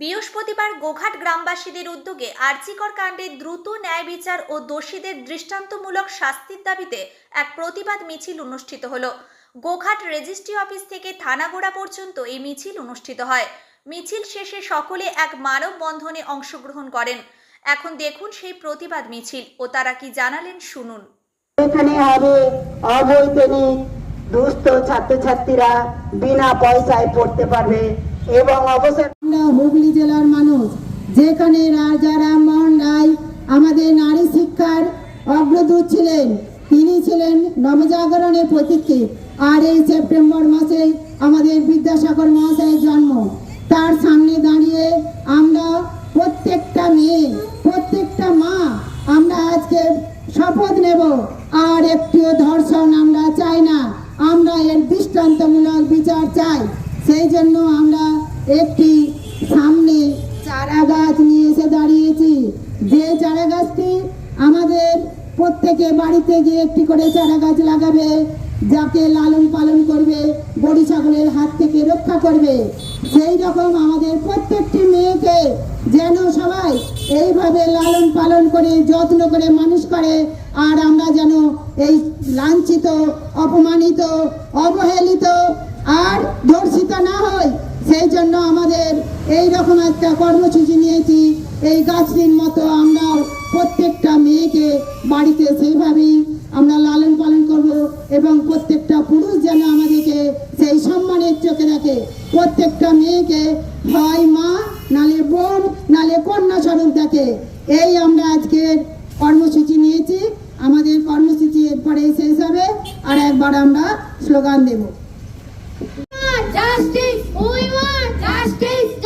বৃহস্পতিবার গোঘাট গ্রামবাসীদের উদ্যোগে আর্চিকর কাণ্ডে দ্রুত ন্যায় বিচার ও দোষীদের দৃষ্টান্তমূলক শাস্তির দাবিতে এক প্রতিবাদ মিছিল অনুষ্ঠিত হলো। গোঘাট রেজিস্ট্রি অফিস থেকে থানাগোড়া পর্যন্ত এই মিছিল অনুষ্ঠিত হয়। মিছিল শেষে সকলে এক মানববন্ধনে অংশগ্রহণ করেন। এখন দেখুন সেই প্রতিবাদ মিছিল ও তারা কি জানালেন শুনুন। এখানে হবে অবৈতনিক, দুস্থ ছাত্রছাত্রীরা বিনা পয়সায় পড়তে পারবে এবং অবসর হুগলি জেলার মানুষ, যেখানে রাজা রামমোহন রায় আমাদের নারী শিক্ষার অগ্রদূত ছিলেন। তিনি ছিলেন নবজাগরণের প্রতীকী। আর এই সেপ্টেম্বর মাসে আমাদের বিদ্যাসাগর মহাশয়ের জন্ম। তার সামনে দাঁড়িয়ে আমরা প্রত্যেকটা মেয়ে, প্রত্যেকটা মা আমরা আজকে শপথ নেব। আর একটিও ধর্ষণ আমরা চাই না। আমরা এর দৃষ্টান্তমূলক বিচার চাই। সেই জন্য আমরা একটি সামনে চারা গাছ নিয়ে এসে দাঁড়িয়েছি। যে চারা গাছটি আমাদের প্রত্যেকে বাড়িতে গিয়ে একটি করে চারা গাছ লাগাবে, যাকে লালন পালন করবে, বড়ি ছাগলের হাত থেকে রক্ষা করবে। সেই রকম আমাদের প্রত্যেকটি মেয়েকে যেন সবাই এইভাবে লালন পালন করে, যত্ন করে মানুষ করে, আর আমরা যেন এই লাঞ্ছিত, অপমানিত, অবহেলিত আর ধর্ষিত না হয় সেই জন্য আমাদের এই রকম একটা কর্মসূচি নিয়েছি এই গাছটির মতো আমরা প্রত্যেকটা মেয়েকে বাড়িতে সেইভাবেই আমরা লালন পালন করব এবং প্রত্যেকটা পুরুষ যেন আমাদেরকে সেই সম্মানের চোখে রাখে প্রত্যেকটা মেয়েকে হয় মা, নালে বোন, নালে কন্যা স্বরূপ দেখে এই আমরা আজকের কর্মসূচি নিয়েছি আমাদের কর্মসূচি এরপরে শেষ হবে আর একবার আমরা স্লোগান দেবো Justice! We want justice!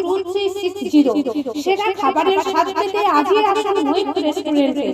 সেরা খাবারের স্বাদ পেতে আজই আসুন মৈত্র রেস্টুরেন্টে